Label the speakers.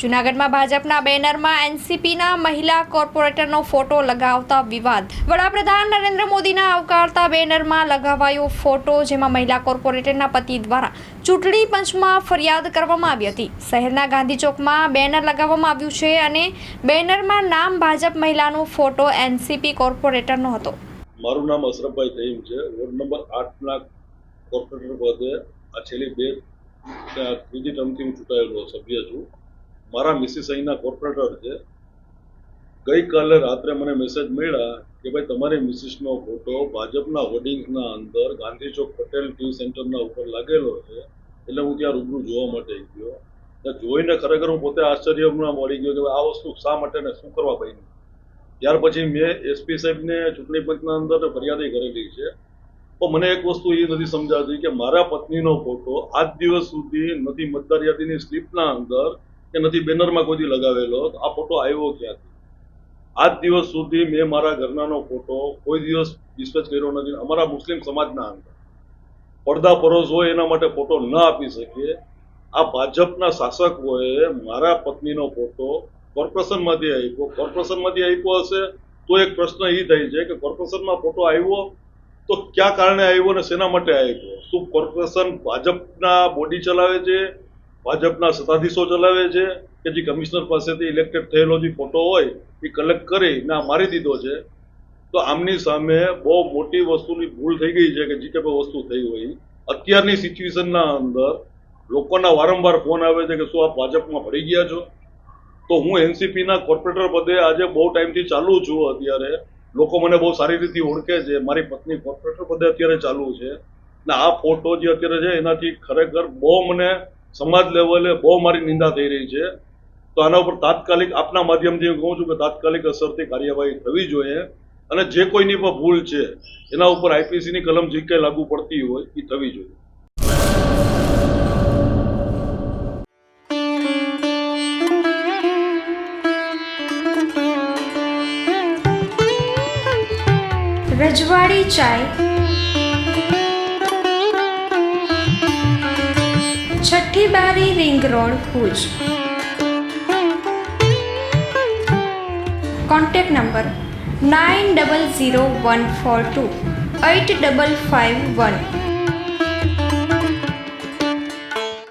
Speaker 1: જૂનાગઢમાં ભાજપના બેનરમાં એનસીપીના મહિલા કોર્પોરેટરનો ફોટો લગાવતા વિવાદ. વડાપ્રધાન નરેન્દ્ર મોદીના આવકારતા બેનરમાં લગાવાયો ફોટો, જેમાં મહિલા કોર્પોરેટરના પતિ દ્વારા ચૂંટણી પંચમાં ફરિયાદ કરવામાં આવી હતી. શહેરના ગાંધી ચોકમાં બેનર લગાવવામાં આવ્યું છે અને બેનરમાં નામ ભાજપ મહિલાનો ફોટો એનસીપી કોર્પોરેટરનો હતો.
Speaker 2: મારું નામ અશરફભાઈ તહીમ છે. વોર્ડ નંબર આઠના કોર્પોરેટર પદે આ છેલ્લી બે, ત્રીજી ટર્મથી હું ચૂંટાયેલો સભ્ય છું. મારા મિસિસ અહીંના કોર્પોરેટર છે. ગઈકાલે રાત્રે મને મેસેજ મળ્યા કે ભાઈ તમારી મિસિસનો ફોટો ભાજપના હોર્ડિંગ્સના અંદર ગાંધી ચોક પટેલ ટી સેન્ટરના ઉપર લાગેલો છે. એટલે હું ત્યાં રૂબરૂ જોવા માટે ગયો. ત્યાં જોઈને ખરેખર હું પોતે આશ્ચર્યમાં મળી ગયો કે આ વસ્તુ શા માટે ને શું કરવા ભાઈ ત્યાર પછી મેં એસપી સાહેબને ચૂંટણી પંચના અંદર ફરિયાદી કરેલી છે. પણ મને એક વસ્તુ એ નથી સમજાતી કે મારા પત્નીનો ફોટો આજ દિવસ સુધી નથી, મતદાર યાદીની સ્લીપના અંદર કે નથી બેનરમાં કોઈ લગાવેલો, તો આ ફોટો આવ્યો ક્યાંથી? આજ દિવસ સુધી મેં મારા ઘરનાનો ફોટો કોઈ દિવસ ડિસ્પેચ કર્યો નથી. અમારા મુસ્લિમ સમાજના અંદર પડદા પરોસ હોય એના માટે ફોટો ન આપી શકીએ. આ ભાજપના શાસકોએ મારા પત્નીનો ફોટો કોર્પોરેશનમાંથી આપ્યો. કોર્પોરેશનમાંથી આપ્યો હશે તો એક પ્રશ્ન એ થાય છે કે કોર્પોરેશનમાં ફોટો આવ્યો તો ક્યાં કારણે આવ્યો ને શેના માટે આવ્યો શું કોર્પોરેશન ભાજપના બોડી ચલાવે છે? ભાજપના સત્તાધીશો ચલાવે છે કે જે કમિશનર પાસેથી ઇલેક્ટેડ થયેલો જે ફોટો હોય, એ કલેક્ટ કરી ને આ મારી દીધો છે, તો આમની સામે બહુ મોટી વસ્તુની ભૂલ થઈ ગઈ છે કે જે કંઈ વસ્તુ થઈ હોય. અત્યારની સિચ્યુએશનના અંદર લોકોના વારંવાર ફોન આવે છે કે શું આપ ભાજપમાં ભળી ગયા છો? તો હું એનસીપીના કોર્પોરેટર પદે આજે બહુ ટાઈમથી ચાલુ છું અત્યારે. લોકો મને બહુ સારી રીતે ઓળખે છે. મારી પત્ની કોર્પોરેટર પદે અત્યારે ચાલુ છે. ને આ ફોટો જે અત્યારે છે, એનાથી ખરેખર બહુ મને સમાજ લેવલે બહુ મારી નિંદા થઈ રહી છે. તો આના ઉપર તાત્કાલિક આપના માધ્યમથી હું કહું છું કે તાત્કાલિક અસરથી કાર્યવાહી થવી જોઈએ. અને જે કોઈની પણ ભૂલ છે, એના ઉપર આઈપીસીની કલમ જે કંઈ લાગુ પડતી હોય, એ થવી જોઈએ.
Speaker 1: Rajwadi Chai. Chhathi Bari ring road Bhuj. Contact number nine double zero one four two eight double five one